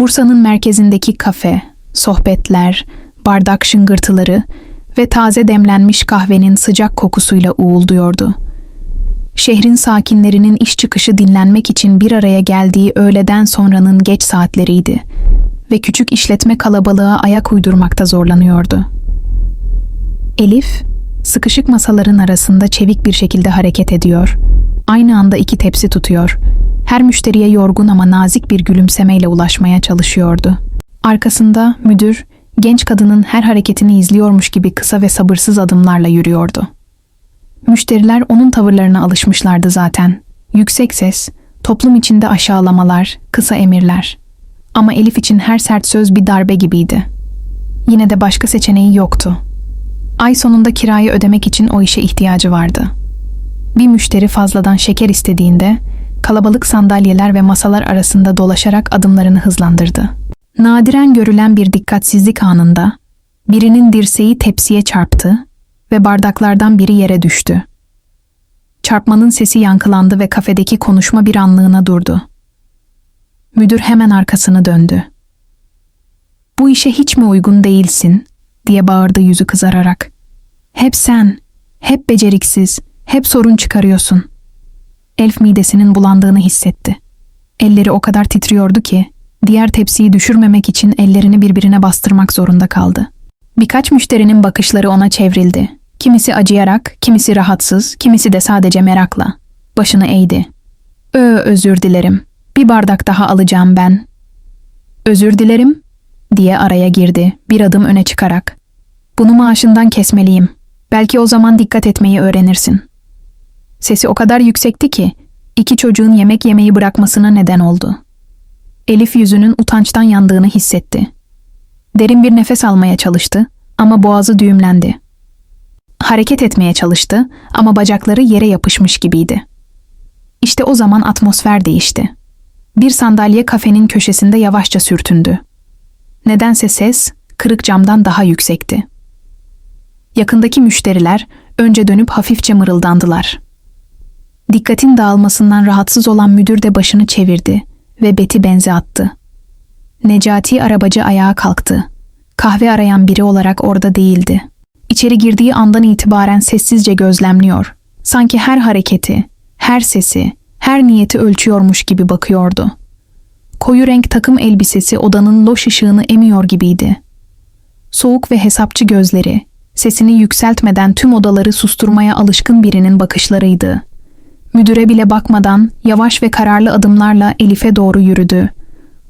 Bursa'nın merkezindeki kafe, sohbetler, bardak şıngırtıları ve taze demlenmiş kahvenin sıcak kokusuyla uğulduyordu. Şehrin sakinlerinin iş çıkışı dinlenmek için bir araya geldiği öğleden sonranın geç saatleriydi ve küçük işletme kalabalığa ayak uydurmakta zorlanıyordu. Elif, sıkışık masaların arasında çevik bir şekilde hareket ediyor. Aynı anda iki tepsi tutuyor. Her müşteriye yorgun ama nazik bir gülümsemeyle ulaşmaya çalışıyordu. Arkasında müdür, genç kadının her hareketini izliyormuş gibi kısa ve sabırsız adımlarla yürüyordu. Müşteriler onun tavırlarına alışmışlardı zaten. Yüksek ses, toplum içinde aşağılamalar, kısa emirler. Ama Elif için her sert söz bir darbe gibiydi. Yine de başka seçeneği yoktu. Ay sonunda kirayı ödemek için o işe ihtiyacı vardı. Bir müşteri fazladan şeker istediğinde kalabalık sandalyeler ve masalar arasında dolaşarak adımlarını hızlandırdı. Nadiren görülen bir dikkatsizlik anında birinin dirseği tepsiye çarptı ve bardaklardan biri yere düştü. Çarpmanın sesi yankılandı ve kafedeki konuşma bir anlığına durdu. Müdür hemen arkasını döndü. Bu işe hiç mi uygun değilsin? diye bağırdı yüzü kızararak. Hep sen, hep beceriksiz, hep sorun çıkarıyorsun. Elf midesinin bulandığını hissetti. Elleri o kadar titriyordu ki, diğer tepsiyi düşürmemek için ellerini birbirine bastırmak zorunda kaldı. Birkaç müşterinin bakışları ona çevrildi. Kimisi acıyarak, kimisi rahatsız, kimisi de sadece merakla. Başını eğdi. Ö özür dilerim. Bir bardak daha alacağım ben. Özür dilerim, diye araya girdi, bir adım öne çıkarak. Bunu maaşından kesmeliyim. Belki o zaman dikkat etmeyi öğrenirsin. Sesi o kadar yüksekti ki, iki çocuğun yemek yemeyi bırakmasına neden oldu. Elif yüzünün utançtan yandığını hissetti. Derin bir nefes almaya çalıştı ama boğazı düğümlendi. Hareket etmeye çalıştı ama bacakları yere yapışmış gibiydi. İşte o zaman atmosfer değişti. Bir sandalye kafenin köşesinde yavaşça sürtündü. Nedense ses kırık camdan daha yüksekti. Yakındaki müşteriler önce dönüp hafifçe mırıldandılar. Dikkatin dağılmasından rahatsız olan müdür de başını çevirdi ve beti benze attı. Necati arabacı ayağa kalktı. Kahve arayan biri olarak orada değildi. İçeri girdiği andan itibaren sessizce gözlemliyor. Sanki her hareketi, her sesi, her niyeti ölçüyormuş gibi bakıyordu. Koyu renk takım elbisesi odanın loş ışığını emiyor gibiydi. Soğuk ve hesapçı gözleri, sesini yükseltmeden tüm odaları susturmaya alışkın birinin bakışlarıydı. Müdüre bile bakmadan yavaş ve kararlı adımlarla Elif'e doğru yürüdü.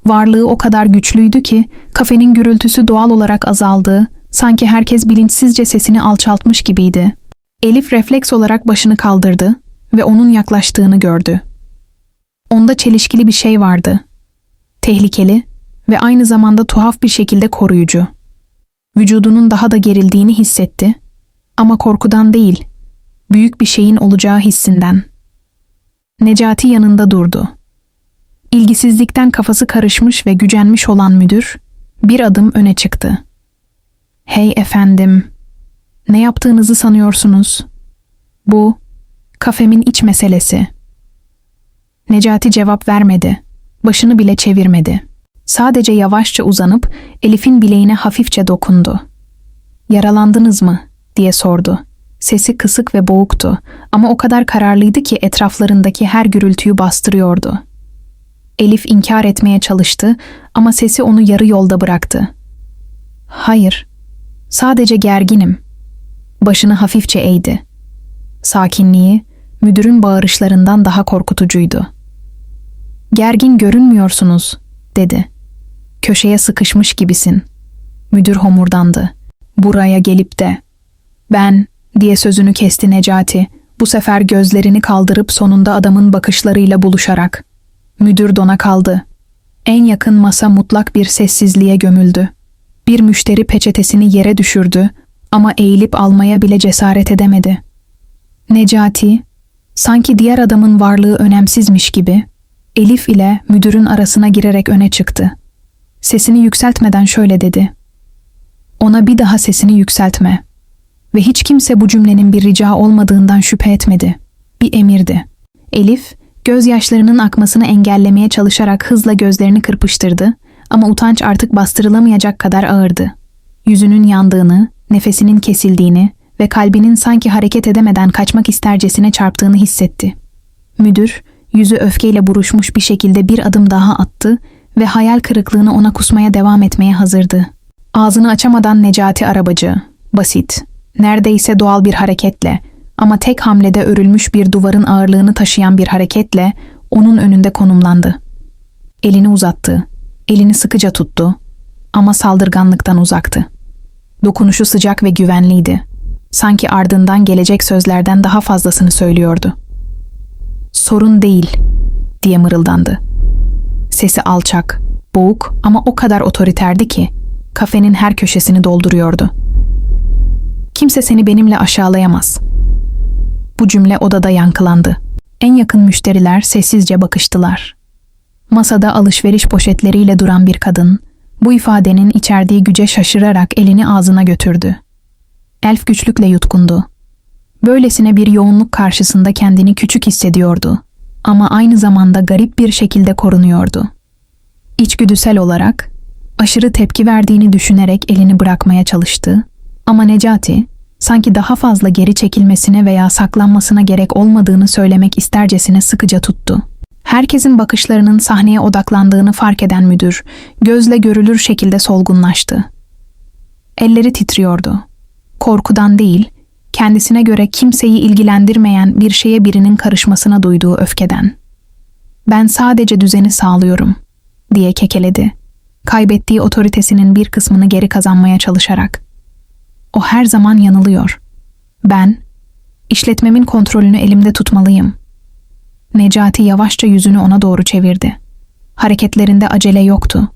Varlığı o kadar güçlüydü ki kafenin gürültüsü doğal olarak azaldı, sanki herkes bilinçsizce sesini alçaltmış gibiydi. Elif refleks olarak başını kaldırdı ve onun yaklaştığını gördü. Onda çelişkili bir şey vardı. Tehlikeli ve aynı zamanda tuhaf bir şekilde koruyucu. Vücudunun daha da gerildiğini hissetti ama korkudan değil, büyük bir şeyin olacağı hissinden. Necati yanında durdu. İlgisizlikten kafası karışmış ve gücenmiş olan müdür bir adım öne çıktı. Hey efendim, ne yaptığınızı sanıyorsunuz? Bu, kafemin iç meselesi. Necati cevap vermedi, başını bile çevirmedi. Sadece yavaşça uzanıp Elif'in bileğine hafifçe dokundu. Yaralandınız mı? diye sordu. Sesi kısık ve boğuktu ama o kadar kararlıydı ki etraflarındaki her gürültüyü bastırıyordu. Elif inkar etmeye çalıştı ama sesi onu yarı yolda bıraktı. Hayır, sadece gerginim. Başını hafifçe eğdi. Sakinliği, müdürün bağırışlarından daha korkutucuydu. Gergin görünmüyorsunuz, dedi. Köşeye sıkışmış gibisin. Müdür homurdandı. Buraya gelip de. Ben, diye sözünü kesti Necati. Bu sefer gözlerini kaldırıp sonunda adamın bakışlarıyla buluşarak. Müdür dona kaldı. En yakın masa mutlak bir sessizliğe gömüldü. Bir müşteri peçetesini yere düşürdü ama eğilip almaya bile cesaret edemedi. Necati, sanki diğer adamın varlığı önemsizmiş gibi, Elif ile müdürün arasına girerek öne çıktı. Sesini yükseltmeden şöyle dedi. Ona bir daha sesini yükseltme. Ve hiç kimse bu cümlenin bir rica olmadığından şüphe etmedi. Bir emirdi. Elif, gözyaşlarının akmasını engellemeye çalışarak hızla gözlerini kırpıştırdı ama utanç artık bastırılamayacak kadar ağırdı. Yüzünün yandığını, nefesinin kesildiğini ve kalbinin sanki hareket edemeden kaçmak istercesine çarptığını hissetti. Müdür, yüzü öfkeyle buruşmuş bir şekilde bir adım daha attı ve hayal kırıklığını ona kusmaya devam etmeye hazırdı. Ağzını açamadan Necati arabacı, basit, neredeyse doğal bir hareketle ama tek hamlede örülmüş bir duvarın ağırlığını taşıyan bir hareketle onun önünde konumlandı. Elini uzattı, elini sıkıca tuttu ama saldırganlıktan uzaktı. Dokunuşu sıcak ve güvenliydi. Sanki ardından gelecek sözlerden daha fazlasını söylüyordu. Sorun değil, diye mırıldandı. Sesi alçak, boğuk ama o kadar otoriterdi ki kafenin her köşesini dolduruyordu. Kimse seni benimle aşağılayamaz. Bu cümle odada yankılandı. En yakın müşteriler sessizce bakıştılar. Masada alışveriş poşetleriyle duran bir kadın, bu ifadenin içerdiği güce şaşırarak elini ağzına götürdü. Elf güçlükle yutkundu. Böylesine bir yoğunluk karşısında kendini küçük hissediyordu ama aynı zamanda garip bir şekilde korunuyordu. İçgüdüsel olarak aşırı tepki verdiğini düşünerek elini bırakmaya çalıştı ama Necati sanki daha fazla geri çekilmesine veya saklanmasına gerek olmadığını söylemek istercesine sıkıca tuttu. Herkesin bakışlarının sahneye odaklandığını fark eden müdür, gözle görülür şekilde solgunlaştı. Elleri titriyordu. Korkudan değil, kendisine göre kimseyi ilgilendirmeyen bir şeye birinin karışmasına duyduğu öfkeden. Ben sadece düzeni sağlıyorum, diye kekeledi. Kaybettiği otoritesinin bir kısmını geri kazanmaya çalışarak. O her zaman yanılıyor. Ben, işletmemin kontrolünü elimde tutmalıyım. Necati yavaşça yüzünü ona doğru çevirdi. Hareketlerinde acele yoktu.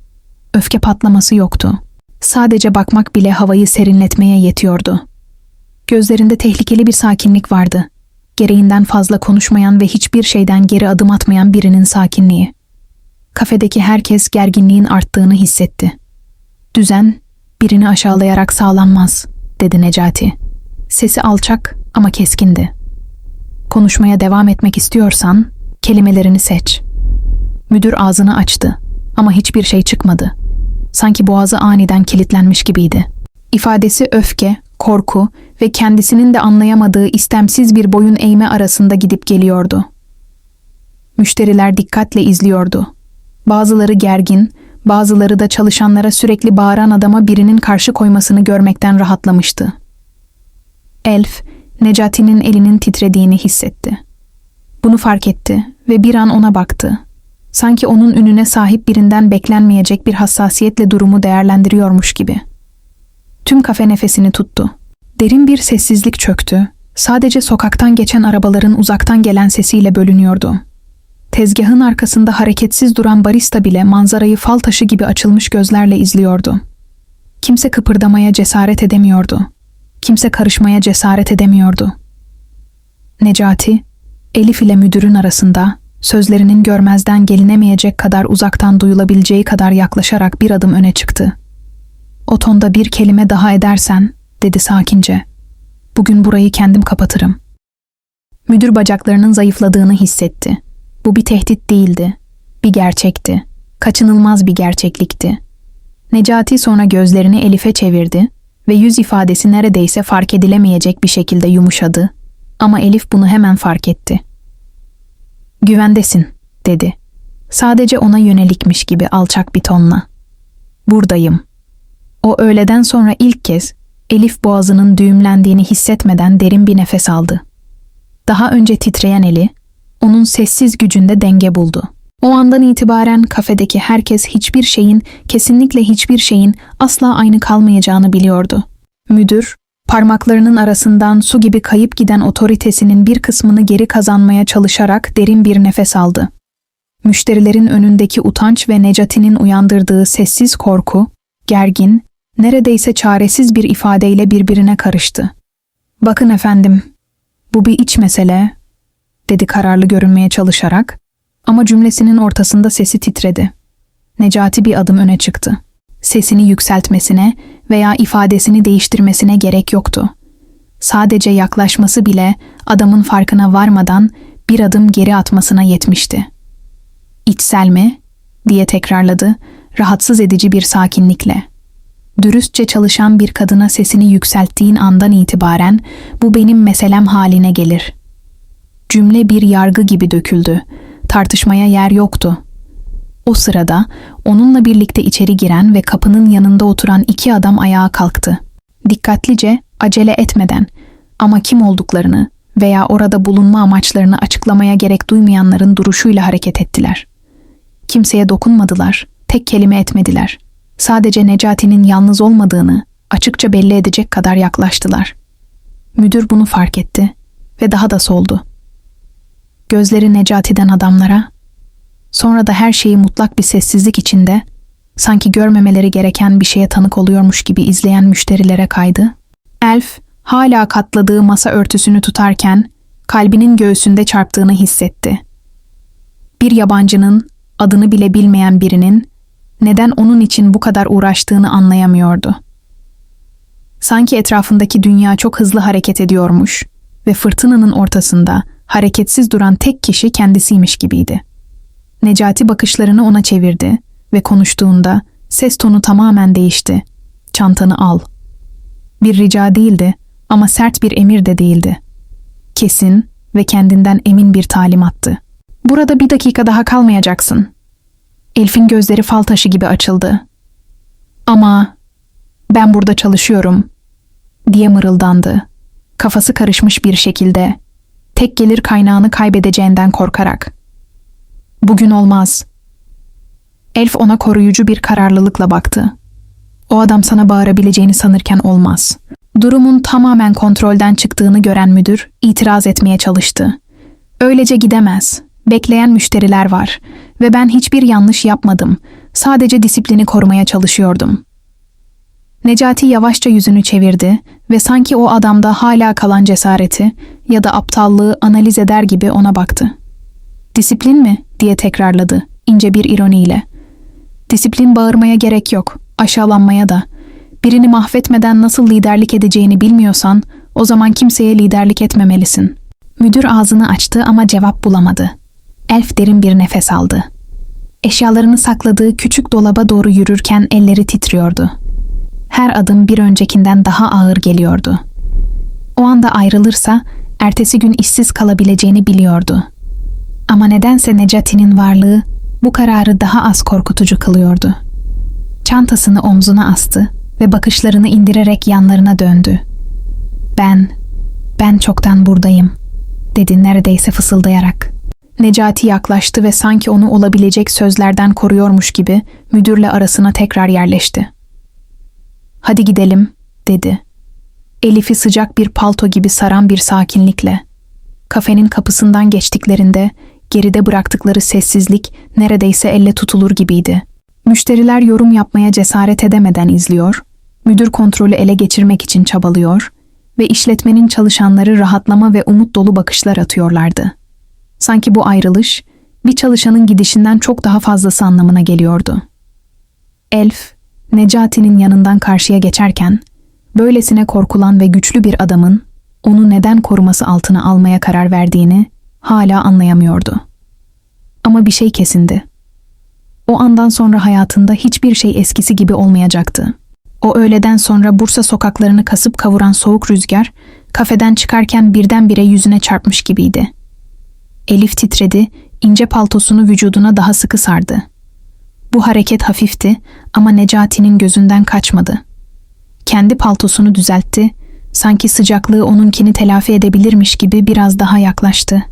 Öfke patlaması yoktu. Sadece bakmak bile havayı serinletmeye yetiyordu. Gözlerinde tehlikeli bir sakinlik vardı. Gereğinden fazla konuşmayan ve hiçbir şeyden geri adım atmayan birinin sakinliği. Kafedeki herkes gerginliğin arttığını hissetti. Düzen, birini aşağılayarak sağlanmaz, dedi Necati. Sesi alçak ama keskindi. Konuşmaya devam etmek istiyorsan, kelimelerini seç. Müdür ağzını açtı ama hiçbir şey çıkmadı. Sanki boğazı aniden kilitlenmiş gibiydi. İfadesi öfke, korku ve kendisinin de anlayamadığı istemsiz bir boyun eğme arasında gidip geliyordu. Müşteriler dikkatle izliyordu. Bazıları gergin, bazıları da çalışanlara sürekli bağıran adama birinin karşı koymasını görmekten rahatlamıştı. Elf, Necati'nin elinin titrediğini hissetti. Bunu fark etti ve bir an ona baktı. Sanki onun ününe sahip birinden beklenmeyecek bir hassasiyetle durumu değerlendiriyormuş gibi. Tüm kafe nefesini tuttu. Derin bir sessizlik çöktü. Sadece sokaktan geçen arabaların uzaktan gelen sesiyle bölünüyordu. Tezgahın arkasında hareketsiz duran barista bile manzarayı fal taşı gibi açılmış gözlerle izliyordu. Kimse kıpırdamaya cesaret edemiyordu. Kimse karışmaya cesaret edemiyordu. Necati, Elif ile müdürün arasında sözlerinin görmezden gelinemeyecek kadar uzaktan duyulabileceği kadar yaklaşarak bir adım öne çıktı. O tonda bir kelime daha edersen, dedi sakince. Bugün burayı kendim kapatırım. Müdür bacaklarının zayıfladığını hissetti. Bu bir tehdit değildi. Bir gerçekti. Kaçınılmaz bir gerçeklikti. Necati sonra gözlerini Elif'e çevirdi ve yüz ifadesi neredeyse fark edilemeyecek bir şekilde yumuşadı. Ama Elif bunu hemen fark etti. Güvendesin, dedi. Sadece ona yönelikmiş gibi alçak bir tonla. Buradayım. O öğleden sonra ilk kez Elif boğazının düğümlendiğini hissetmeden derin bir nefes aldı. Daha önce titreyen eli, onun sessiz gücünde denge buldu. O andan itibaren kafedeki herkes hiçbir şeyin, kesinlikle hiçbir şeyin asla aynı kalmayacağını biliyordu. Müdür, parmaklarının arasından su gibi kayıp giden otoritesinin bir kısmını geri kazanmaya çalışarak derin bir nefes aldı. Müşterilerin önündeki utanç ve Necati'nin uyandırdığı sessiz korku, gergin, neredeyse çaresiz bir ifadeyle birbirine karıştı. Bakın efendim, bu bir iç mesele, dedi kararlı görünmeye çalışarak ama cümlesinin ortasında sesi titredi. Necati bir adım öne çıktı. Sesini yükseltmesine veya ifadesini değiştirmesine gerek yoktu. Sadece yaklaşması bile adamın farkına varmadan bir adım geri atmasına yetmişti. İçsel mi? diye tekrarladı rahatsız edici bir sakinlikle. Dürüstçe çalışan bir kadına sesini yükselttiğin andan itibaren bu benim meselem haline gelir. Cümle bir yargı gibi döküldü. Tartışmaya yer yoktu. O sırada onunla birlikte içeri giren ve kapının yanında oturan iki adam ayağa kalktı. Dikkatlice, acele etmeden ama kim olduklarını veya orada bulunma amaçlarını açıklamaya gerek duymayanların duruşuyla hareket ettiler. Kimseye dokunmadılar, tek kelime etmediler. Sadece Necati'nin yalnız olmadığını açıkça belli edecek kadar yaklaştılar. Müdür bunu fark etti ve daha da soldu. Gözleri Necati'den adamlara, sonra da her şeyi mutlak bir sessizlik içinde, sanki görmemeleri gereken bir şeye tanık oluyormuş gibi izleyen müşterilere kaydı. Elf, hala katladığı masa örtüsünü tutarken, kalbinin göğsünde çarptığını hissetti. Bir yabancının, adını bile bilmeyen birinin, neden onun için bu kadar uğraştığını anlayamıyordu. Sanki etrafındaki dünya çok hızlı hareket ediyormuş ve fırtınanın ortasında hareketsiz duran tek kişi kendisiymiş gibiydi. Necati bakışlarını ona çevirdi ve konuştuğunda ses tonu tamamen değişti. Çantanı al. Bir rica değildi ama sert bir emir de değildi. Kesin ve kendinden emin bir talimattı. Burada bir dakika daha kalmayacaksın. Elf'in gözleri fal taşı gibi açıldı. Ama ben burada çalışıyorum diye mırıldandı. Kafası karışmış bir şekilde. Tek gelir kaynağını kaybedeceğinden korkarak. Bugün olmaz. Elf ona koruyucu bir kararlılıkla baktı. O adam sana bağırabileceğini sanırken olmaz. Durumun tamamen kontrolden çıktığını gören müdür itiraz etmeye çalıştı. Öylece gidemez. Bekleyen müşteriler var ve ben hiçbir yanlış yapmadım. Sadece disiplini korumaya çalışıyordum. Necati yavaşça yüzünü çevirdi ve sanki o adamda hala kalan cesareti ya da aptallığı analiz eder gibi ona baktı. Disiplin mi? diye tekrarladı ince bir ironiyle. Disiplin bağırmaya gerek yok, aşağılanmaya da. Birini mahvetmeden nasıl liderlik edeceğini bilmiyorsan o zaman kimseye liderlik etmemelisin. Müdür ağzını açtı ama cevap bulamadı. Elf derin bir nefes aldı. Eşyalarını sakladığı küçük dolaba doğru yürürken elleri titriyordu. Her adım bir öncekinden daha ağır geliyordu. O anda ayrılırsa ertesi gün işsiz kalabileceğini biliyordu. Ama nedense Necati'nin varlığı bu kararı daha az korkutucu kılıyordu. Çantasını omzuna astı ve bakışlarını indirerek yanlarına döndü. Ben, ben çoktan buradayım, dedi neredeyse fısıldayarak. Necati yaklaştı ve sanki onu olabilecek sözlerden koruyormuş gibi müdürle arasına tekrar yerleşti. Hadi gidelim, dedi. Elif'i sıcak bir palto gibi saran bir sakinlikle. Kafenin kapısından geçtiklerinde geride bıraktıkları sessizlik neredeyse elle tutulur gibiydi. Müşteriler yorum yapmaya cesaret edemeden izliyor, müdür kontrolü ele geçirmek için çabalıyor ve işletmenin çalışanları rahatlama ve umut dolu bakışlar atıyorlardı. Sanki bu ayrılış bir çalışanın gidişinden çok daha fazlası anlamına geliyordu. Elf, Necati'nin yanından karşıya geçerken, böylesine korkulan ve güçlü bir adamın onu neden koruması altına almaya karar verdiğini hala anlayamıyordu. Ama bir şey kesindi. O andan sonra hayatında hiçbir şey eskisi gibi olmayacaktı. O öğleden sonra Bursa sokaklarını kasıp kavuran soğuk rüzgar, kafeden çıkarken birdenbire yüzüne çarpmış gibiydi. Elif titredi, ince paltosunu vücuduna daha sıkı sardı. Bu hareket hafifti ama Necati'nin gözünden kaçmadı. Kendi paltosunu düzeltti, sanki sıcaklığı onunkini telafi edebilirmiş gibi biraz daha yaklaştı.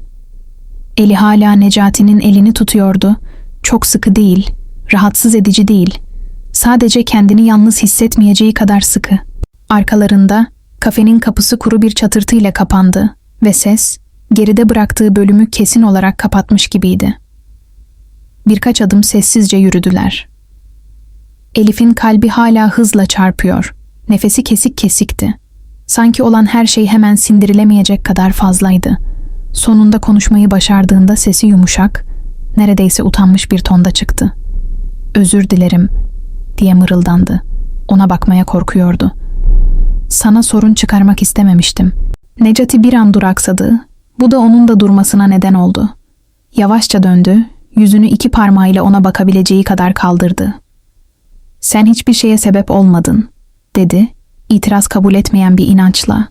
Eli hala Necati'nin elini tutuyordu. Çok sıkı değil, rahatsız edici değil. Sadece kendini yalnız hissetmeyeceği kadar sıkı. Arkalarında kafenin kapısı kuru bir çatırtıyla kapandı ve ses geride bıraktığı bölümü kesin olarak kapatmış gibiydi. Birkaç adım sessizce yürüdüler. Elif'in kalbi hala hızla çarpıyor. Nefesi kesik kesikti. Sanki olan her şey hemen sindirilemeyecek kadar fazlaydı. Sonunda konuşmayı başardığında sesi yumuşak, neredeyse utanmış bir tonda çıktı. Özür dilerim diye mırıldandı. Ona bakmaya korkuyordu. Sana sorun çıkarmak istememiştim. Necati bir an duraksadı. Bu da onun da durmasına neden oldu. Yavaşça döndü, yüzünü iki parmağıyla ona bakabileceği kadar kaldırdı. Sen hiçbir şeye sebep olmadın, dedi, itiraz kabul etmeyen bir inançla.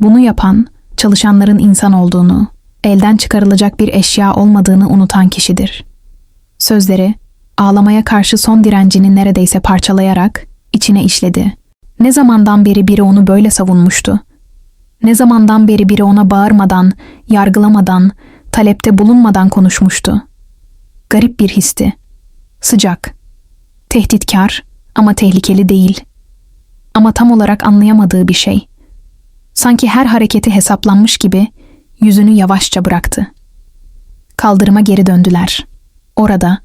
Bunu yapan, çalışanların insan olduğunu, elden çıkarılacak bir eşya olmadığını unutan kişidir. Sözleri, ağlamaya karşı son direncini neredeyse parçalayarak içine işledi. Ne zamandan beri biri onu böyle savunmuştu? Ne zamandan beri biri ona bağırmadan, yargılamadan, talepte bulunmadan konuşmuştu? Garip bir histi. Sıcak. Tehditkar ama tehlikeli değil. Ama tam olarak anlayamadığı bir şey. Sanki her hareketi hesaplanmış gibi yüzünü yavaşça bıraktı. Kaldırıma geri döndüler. Orada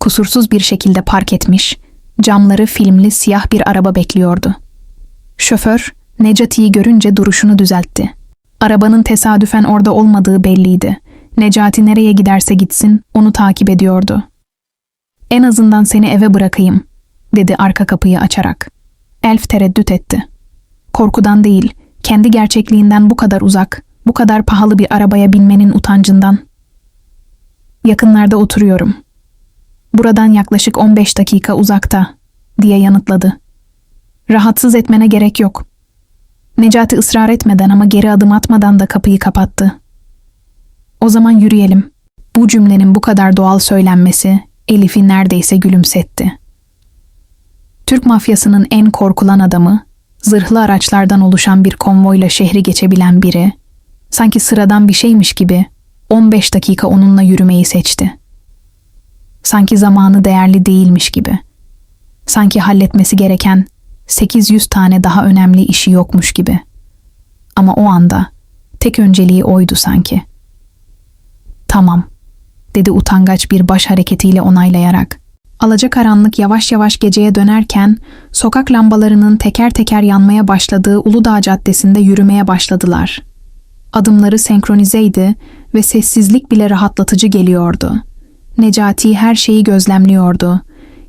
kusursuz bir şekilde park etmiş, camları filmli siyah bir araba bekliyordu. Şoför Necati'yi görünce duruşunu düzeltti. Arabanın tesadüfen orada olmadığı belliydi. Necati nereye giderse gitsin onu takip ediyordu. En azından seni eve bırakayım, dedi arka kapıyı açarak. Elf tereddüt etti. Korkudan değil, kendi gerçekliğinden bu kadar uzak, bu kadar pahalı bir arabaya binmenin utancından. Yakınlarda oturuyorum. Buradan yaklaşık 15 dakika uzakta, diye yanıtladı. Rahatsız etmene gerek yok. Necati ısrar etmeden ama geri adım atmadan da kapıyı kapattı. O zaman yürüyelim. Bu cümlenin bu kadar doğal söylenmesi Elif'i neredeyse gülümsetti. Türk mafyasının en korkulan adamı, zırhlı araçlardan oluşan bir konvoyla şehri geçebilen biri, sanki sıradan bir şeymiş gibi 15 dakika onunla yürümeyi seçti. Sanki zamanı değerli değilmiş gibi. Sanki halletmesi gereken 800 tane daha önemli işi yokmuş gibi. Ama o anda tek önceliği oydu sanki. Tamam, dedi utangaç bir baş hareketiyle onaylayarak. Alacakaranlık yavaş yavaş geceye dönerken sokak lambalarının teker teker yanmaya başladığı Uludağ Caddesi'nde yürümeye başladılar. Adımları senkronizeydi ve sessizlik bile rahatlatıcı geliyordu. Necati her şeyi gözlemliyordu.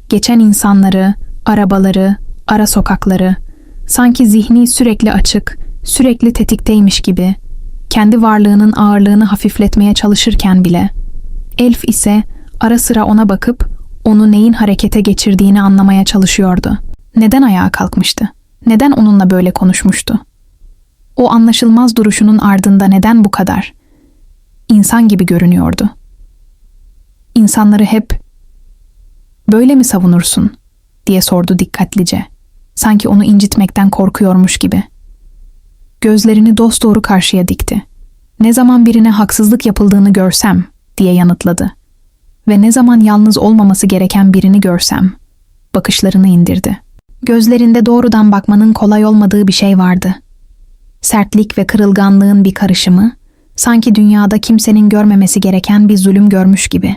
Geçen insanları, arabaları, ara sokakları, sanki zihni sürekli açık, sürekli tetikteymiş gibi, kendi varlığının ağırlığını hafifletmeye çalışırken bile. Elf ise ara sıra ona bakıp onu neyin harekete geçirdiğini anlamaya çalışıyordu. Neden ayağa kalkmıştı? Neden onunla böyle konuşmuştu? O anlaşılmaz duruşunun ardında neden bu kadar? İnsan gibi görünüyordu. İnsanları hep böyle mi savunursun diye sordu dikkatlice. Sanki onu incitmekten korkuyormuş gibi. Gözlerini dosdoğru karşıya dikti. Ne zaman birine haksızlık yapıldığını görsem diye yanıtladı. Ve ne zaman yalnız olmaması gereken birini görsem bakışlarını indirdi. Gözlerinde doğrudan bakmanın kolay olmadığı bir şey vardı. Sertlik ve kırılganlığın bir karışımı, sanki dünyada kimsenin görmemesi gereken bir zulüm görmüş gibi.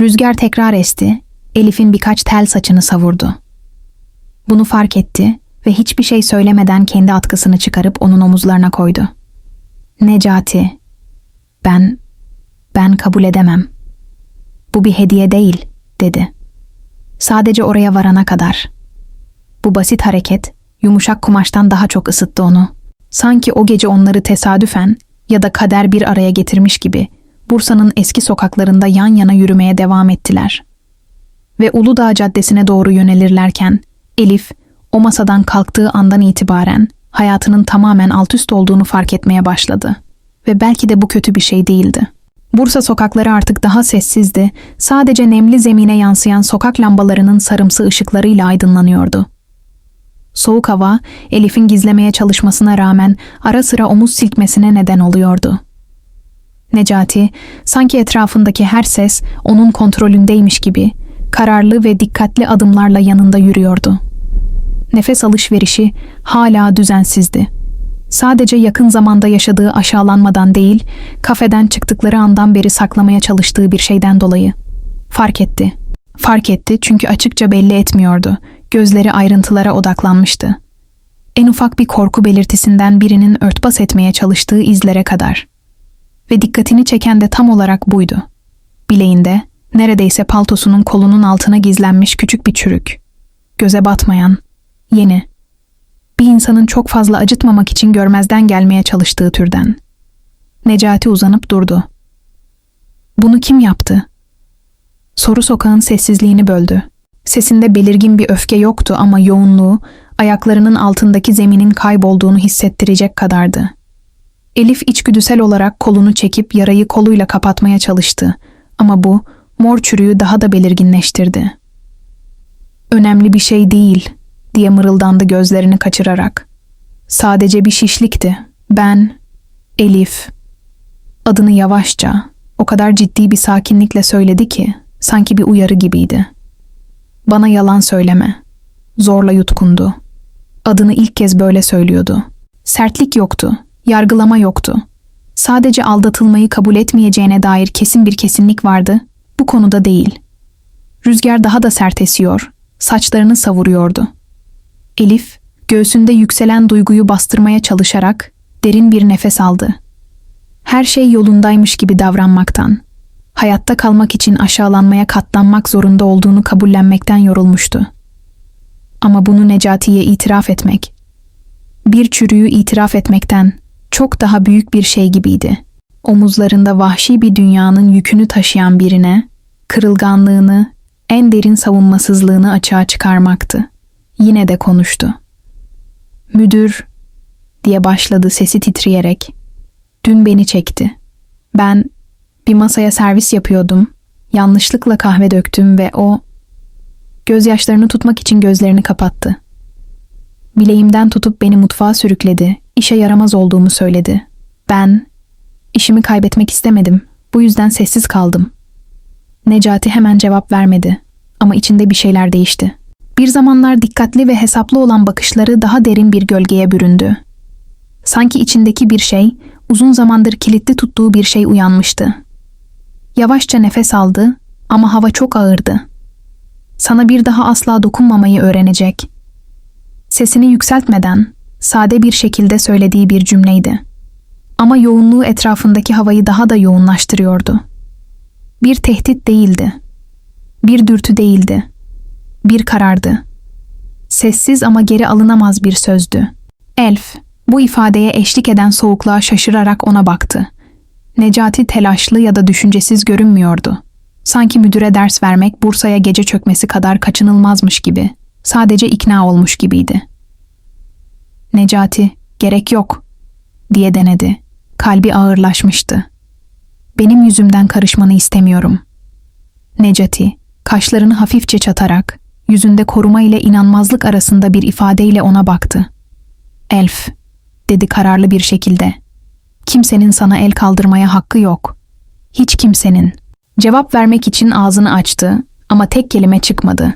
Rüzgar tekrar esti, Elif'in birkaç tel saçını savurdu. Bunu fark etti ve hiçbir şey söylemeden kendi atkısını çıkarıp onun omuzlarına koydu. Necati, ben, ben kabul edemem. Bu bir hediye değil, dedi. Sadece oraya varana kadar. Bu basit hareket, yumuşak kumaştan daha çok ısıttı onu. Sanki o gece onları tesadüfen ya da kader bir araya getirmiş gibi Bursa'nın eski sokaklarında yan yana yürümeye devam ettiler. Ve Uludağ Caddesi'ne doğru yönelirlerken Elif o masadan kalktığı andan itibaren hayatının tamamen altüst olduğunu fark etmeye başladı. Ve belki de bu kötü bir şey değildi. Bursa sokakları artık daha sessizdi, sadece nemli zemine yansıyan sokak lambalarının sarımsı ışıklarıyla aydınlanıyordu. Soğuk hava, Elif'in gizlemeye çalışmasına rağmen ara sıra omuz silkmesine neden oluyordu. Necati, sanki etrafındaki her ses onun kontrolündeymiş gibi, kararlı ve dikkatli adımlarla yanında yürüyordu. Nefes alışverişi hala düzensizdi. Sadece yakın zamanda yaşadığı aşağılanmadan değil, kafeden çıktıkları andan beri saklamaya çalıştığı bir şeyden dolayı. Fark etti. Fark etti çünkü açıkça belli etmiyordu. Gözleri ayrıntılara odaklanmıştı. En ufak bir korku belirtisinden birinin örtbas etmeye çalıştığı izlere kadar. Ve dikkatini çeken de tam olarak buydu. Bileğinde, neredeyse paltosunun kolunun altına gizlenmiş küçük bir çürük. Göze batmayan, yeni. Bir insanın çok fazla acıtmamak için görmezden gelmeye çalıştığı türden. Necati uzanıp durdu. Bunu kim yaptı? Soru sokağın sessizliğini böldü. Sesinde belirgin bir öfke yoktu ama yoğunluğu ayaklarının altındaki zeminin kaybolduğunu hissettirecek kadardı. Elif içgüdüsel olarak kolunu çekip yarayı koluyla kapatmaya çalıştı ama bu mor çürüğü daha da belirginleştirdi. Önemli bir şey değil diye mırıldandı gözlerini kaçırarak. Sadece bir şişlikti. Ben, Elif. Adını yavaşça, o kadar ciddi bir sakinlikle söyledi ki sanki bir uyarı gibiydi. Bana yalan söyleme. Zorla yutkundu. Adını ilk kez böyle söylüyordu. Sertlik yoktu, yargılama yoktu. Sadece aldatılmayı kabul etmeyeceğine dair kesin bir kesinlik vardı. Bu konuda değil. Rüzgar daha da sert esiyor, saçlarını savuruyordu. Elif, göğsünde yükselen duyguyu bastırmaya çalışarak derin bir nefes aldı. Her şey yolundaymış gibi davranmaktan, hayatta kalmak için aşağılanmaya katlanmak zorunda olduğunu kabullenmekten yorulmuştu. Ama bunu Necati'ye itiraf etmek, bir çürüğü itiraf etmekten çok daha büyük bir şey gibiydi. Omuzlarında vahşi bir dünyanın yükünü taşıyan birine, kırılganlığını, en derin savunmasızlığını açığa çıkarmaktı. Yine de konuştu. Müdür, diye başladı sesi titreyerek. Dün beni çekti. Ben bir masaya servis yapıyordum. Yanlışlıkla kahve döktüm ve o gözyaşlarını tutmak için gözlerini kapattı. Bileğimden tutup beni mutfağa sürükledi. İşe yaramaz olduğumu söyledi. Ben işimi kaybetmek istemedim. Bu yüzden sessiz kaldım. Necati hemen cevap vermedi ama içinde bir şeyler değişti. Bir zamanlar dikkatli ve hesaplı olan bakışları daha derin bir gölgeye büründü. Sanki içindeki bir şey, uzun zamandır kilitli tuttuğu bir şey uyanmıştı. Yavaşça nefes aldı ama hava çok ağırdı. Sana bir daha asla dokunmamayı öğrenecek. Sesini yükseltmeden, sade bir şekilde söylediği bir cümleydi. Ama yoğunluğu etrafındaki havayı daha da yoğunlaştırıyordu. Bir tehdit değildi. Bir dürtü değildi. Bir karardı. Sessiz ama geri alınamaz bir sözdü. Elf, bu ifadeye eşlik eden soğukluğa şaşırarak ona baktı. Necati telaşlı ya da düşüncesiz görünmüyordu. Sanki müdüre ders vermek Bursa'ya gece çökmesi kadar kaçınılmazmış gibi. Sadece ikna olmuş gibiydi. Necati, gerek yok, diye denedi. Kalbi ağırlaşmıştı. Benim yüzümden karışmanı istemiyorum. Necati, kaşlarını hafifçe çatarak, yüzünde koruma ile inanmazlık arasında bir ifadeyle ona baktı. Elf, dedi kararlı bir şekilde. Kimsenin sana el kaldırmaya hakkı yok. Hiç kimsenin. Cevap vermek için ağzını açtı ama tek kelime çıkmadı.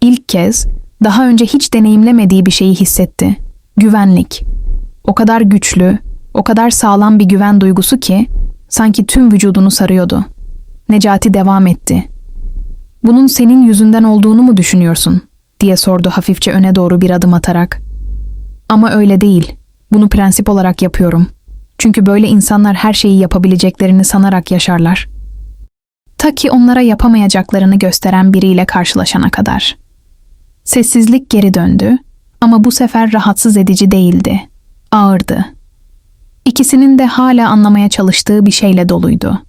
İlk kez, daha önce hiç deneyimlemediği bir şeyi hissetti. Güvenlik. O kadar güçlü, o kadar sağlam bir güven duygusu ki sanki tüm vücudunu sarıyordu. Necati devam etti. Bunun senin yüzünden olduğunu mu düşünüyorsun? diye sordu hafifçe öne doğru bir adım atarak. Ama öyle değil. Bunu prensip olarak yapıyorum. Çünkü böyle insanlar her şeyi yapabileceklerini sanarak yaşarlar. Ta ki onlara yapamayacaklarını gösteren biriyle karşılaşana kadar. Sessizlik geri döndü ama bu sefer rahatsız edici değildi. Ağırdı. İkisinin de hala anlamaya çalıştığı bir şeyle doluydu.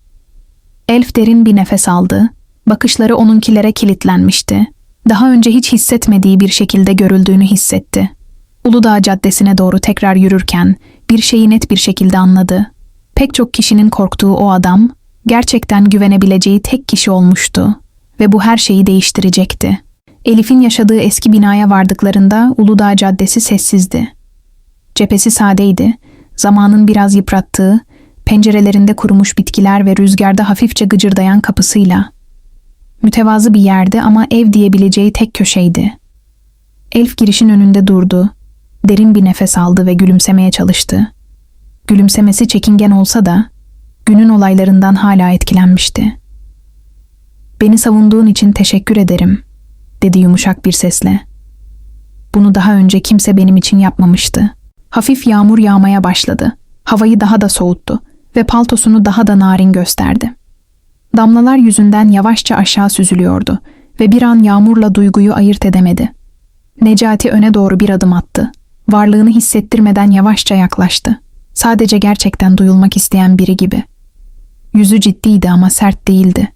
Elf derin bir nefes aldı, bakışları onunkilere kilitlenmişti. Daha önce hiç hissetmediği bir şekilde görüldüğünü hissetti. Uludağ Caddesi'ne doğru tekrar yürürken bir şeyi net bir şekilde anladı. Pek çok kişinin korktuğu o adam, gerçekten güvenebileceği tek kişi olmuştu ve bu her şeyi değiştirecekti. Elif'in yaşadığı eski binaya vardıklarında Uludağ Caddesi sessizdi. Cephesi sadeydi, zamanın biraz yıprattığı, pencerelerinde kurumuş bitkiler ve rüzgarda hafifçe gıcırdayan kapısıyla. Mütevazı bir yerdi ama ev diyebileceği tek köşeydi. Elf girişin önünde durdu, derin bir nefes aldı ve gülümsemeye çalıştı. Gülümsemesi çekingen olsa da günün olaylarından hala etkilenmişti. Beni savunduğun için teşekkür ederim, dedi yumuşak bir sesle. Bunu daha önce kimse benim için yapmamıştı. Hafif yağmur yağmaya başladı. Havayı daha da soğuttu ve paltosunu daha da narin gösterdi. Damlalar yüzünden yavaşça aşağı süzülüyordu ve bir an yağmurla duyguyu ayırt edemedi. Necati öne doğru bir adım attı. Varlığını hissettirmeden yavaşça yaklaştı. Sadece gerçekten duyulmak isteyen biri gibi. Yüzü ciddiydi ama sert değildi.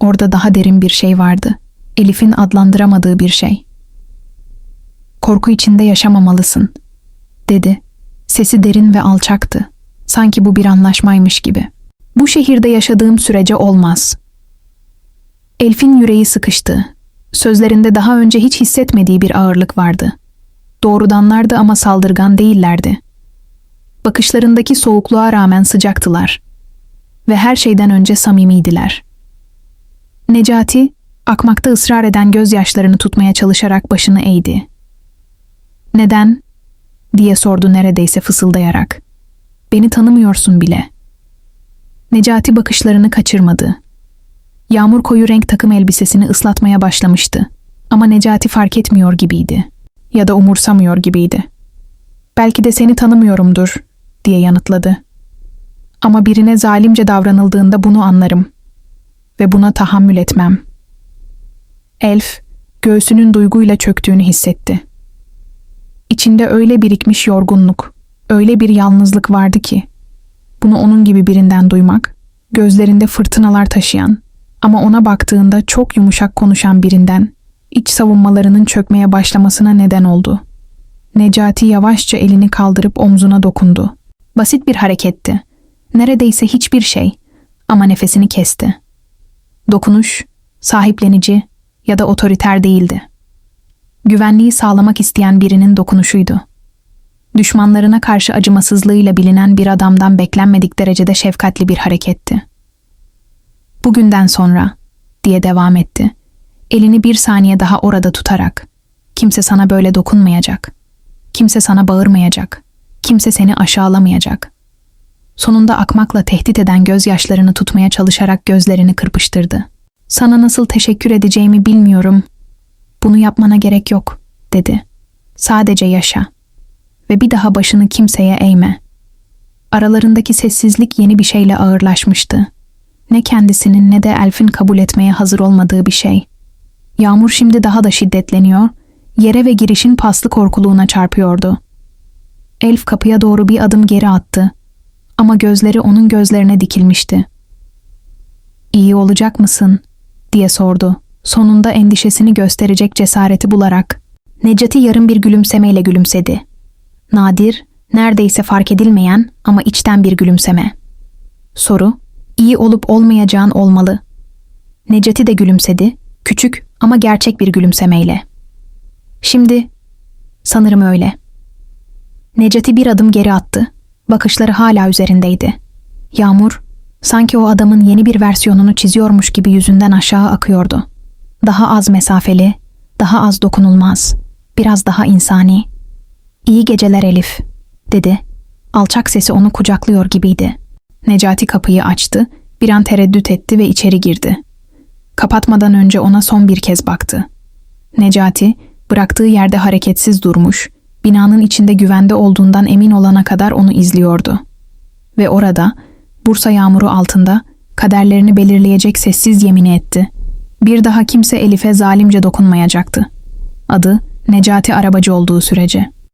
Orada daha derin bir şey vardı. Elif'in adlandıramadığı bir şey. Korku içinde yaşamamalısın, dedi. Sesi derin ve alçaktı. Sanki bu bir anlaşmaymış gibi. Bu şehirde yaşadığım sürece olmaz. Elf'in yüreği sıkıştı. Sözlerinde daha önce hiç hissetmediği bir ağırlık vardı. Doğrudanlardı ama saldırgan değillerdi. Bakışlarındaki soğukluğa rağmen sıcaktılar. Ve her şeyden önce samimiydiler. Necati, akmakta ısrar eden gözyaşlarını tutmaya çalışarak başını eğdi. Neden? diye sordu neredeyse fısıldayarak. Beni tanımıyorsun bile. Necati bakışlarını kaçırmadı. Yağmur koyu renk takım elbisesini ıslatmaya başlamıştı. Ama Necati fark etmiyor gibiydi. Ya da umursamıyor gibiydi. Belki de seni tanımıyorumdur, diye yanıtladı. Ama birine zalimce davranıldığında bunu anlarım. Ve buna tahammül etmem. Elf, göğsünün duyguyla çöktüğünü hissetti. İçinde öyle birikmiş yorgunluk, öyle bir yalnızlık vardı ki, bunu onun gibi birinden duymak, gözlerinde fırtınalar taşıyan ama ona baktığında çok yumuşak konuşan birinden iç savunmalarının çökmeye başlamasına neden oldu. Necati yavaşça elini kaldırıp omzuna dokundu. Basit bir hareketti. Neredeyse hiçbir şey ama nefesini kesti. Dokunuş, sahiplenici ya da otoriter değildi. Güvenliği sağlamak isteyen birinin dokunuşuydu. Düşmanlarına karşı acımasızlığıyla bilinen bir adamdan beklenmedik derecede şefkatli bir hareketti. Bugünden sonra, diye devam etti, elini bir saniye daha orada tutarak, kimse sana böyle dokunmayacak, kimse sana bağırmayacak, kimse seni aşağılamayacak. Sonunda akmakla tehdit eden gözyaşlarını tutmaya çalışarak gözlerini kırpıştırdı. Sana nasıl teşekkür edeceğimi bilmiyorum. Bunu yapmana gerek yok, dedi. Sadece yaşa. Ve bir daha başını kimseye eğme. Aralarındaki sessizlik yeni bir şeyle ağırlaşmıştı. Ne kendisinin ne de Elf'in kabul etmeye hazır olmadığı bir şey. Yağmur şimdi daha da şiddetleniyor, yere ve girişin paslı korkuluğuna çarpıyordu. Elf kapıya doğru bir adım geri attı. Ama gözleri onun gözlerine dikilmişti. İyi olacak mısın? diye sordu. Sonunda endişesini gösterecek cesareti bularak. Necati yarım bir gülümsemeyle gülümsedi. Nadir, neredeyse fark edilmeyen ama içten bir gülümseme. Soru, iyi olup olmayacağın olmalı. Necati de gülümsedi, küçük ama gerçek bir gülümsemeyle. Şimdi, sanırım öyle. Necati bir adım geri attı. Bakışları hala üzerindeydi. Yağmur, sanki o adamın yeni bir versiyonunu çiziyormuş gibi yüzünden aşağı akıyordu. Daha az mesafeli, daha az dokunulmaz, biraz daha insani. İyi geceler Elif, dedi. Alçak sesi onu kucaklıyor gibiydi. Necati kapıyı açtı, bir an tereddüt etti ve içeri girdi. Kapatmadan önce ona son bir kez baktı. Necati, bıraktığı yerde hareketsiz durmuş, binanın içinde güvende olduğundan emin olana kadar onu izliyordu. Ve orada, Bursa yağmuru altında, kaderlerini belirleyecek sessiz yemini etti. Bir daha kimse Elif'e zalimce dokunmayacaktı. Adı Necati Arabacı olduğu sürece.